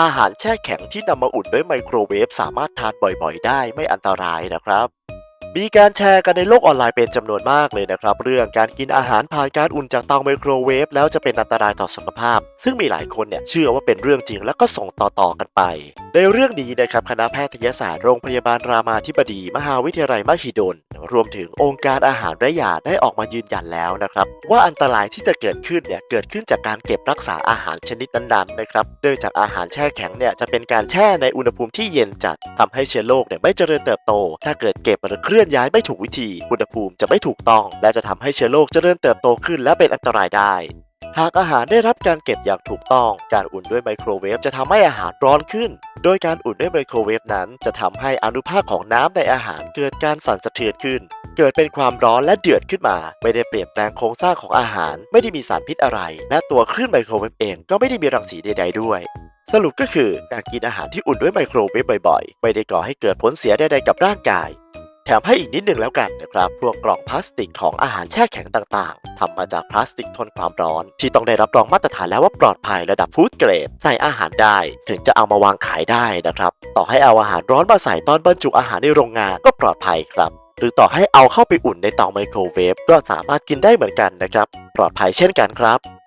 อาหารแช่แข็งที่นำมาอุ่นด้วยไมโครเวฟสามารถทานบ่อยๆ ได้ไม่อันตรายนะครับ มีการแชร์กันในโลกออนไลน์เป็นจำนวนมากเลยนะครับ เรื่องการกินอาหารผ่านการอุ่นจากเตาไมโครเวฟแล้วจะเป็นอันตรายต่อสุขภาพ ซึ่งมีหลายคนเนี่ยเชื่อว่าเป็นเรื่องจริงแล้วก็ส่งต่อๆกันไป ในเรื่องนี้นะครับคณะแพทยศาสตร์โรงพยาบาลรามาธิบดี มหาวิทยาลัยมหิดล รวมถึงองค์การอาหารและยาได้ออกมายืนยันแล้วนะครับ ว่าอันตรายที่จะเกิดขึ้นเนี่ยเกิดขึ้นจากการเก็บรักษาอาหารชนิดนั้นๆนะครับเนื่องจากอาหารแช่แข็งเนี่ยจะเป็นการแช่ในอุณหภูมิที่เย็นจัดทำให้เชื้อโรคเนี่ยไม่เจริญเติบโต ถ้าเกิดเก็บหรือเคลื่อนย้ายไม่ถูกวิธี อุณหภูมิจะไม่ถูกต้อง และจะทำให้เชื้อโรคเจริญเติบโตขึ้น และเป็นอันตรายได้ หากอาหารได้รับการเก็บอย่างถูกต้อง การอุ่นด้วยไมโครเวฟจะทำให้อาหารร้อนขึ้น โดยการอุ่นด้วยไมโครเวฟนั้น จะทำให้อนุภาคของน้ำในอาหารเกิดการสั่นสะเทือนขึ้น เกิดเป็นความร้อนและเดือดขึ้นมา ไม่ได้เปลี่ยนแปลงโครงสร้างของอาหาร ไม่ได้มีสารพิษอะไร และตัวคลื่นไมโครเวฟเองก็ไม่ได้มีรังสีใด ๆ ด้วยสรุปก็คือการกินอาหารที่อุ่นด้วยไมโครเวฟบ่อยๆ ไม่ได้ก่อให้เกิดผลเสียใดๆกับร่างกาย แถมให้อีกนิดหนึ่งแล้วกันนะครับ พวกกล่องพลาสติกของอาหารแช่แข็งต่างๆทำมาจากพลาสติกทนความร้อน ที่ต้องได้รับรองมาตรฐานแล้วว่าปลอดภัยระดับฟู้ดเกรด ใส่อาหารได้ ถึงจะเอามาวางขายได้นะครับ ต่อให้เอาอาหารร้อนมาใส่ตอนบรรจุอาหารในโรงงานก็ปลอดภัยครับ หรือต่อให้เอาเข้าไปอุ่นในเตาไมโครเวฟก็สามารถกินได้เหมือนกันนะครับ ปลอดภัยเช่นกันครับ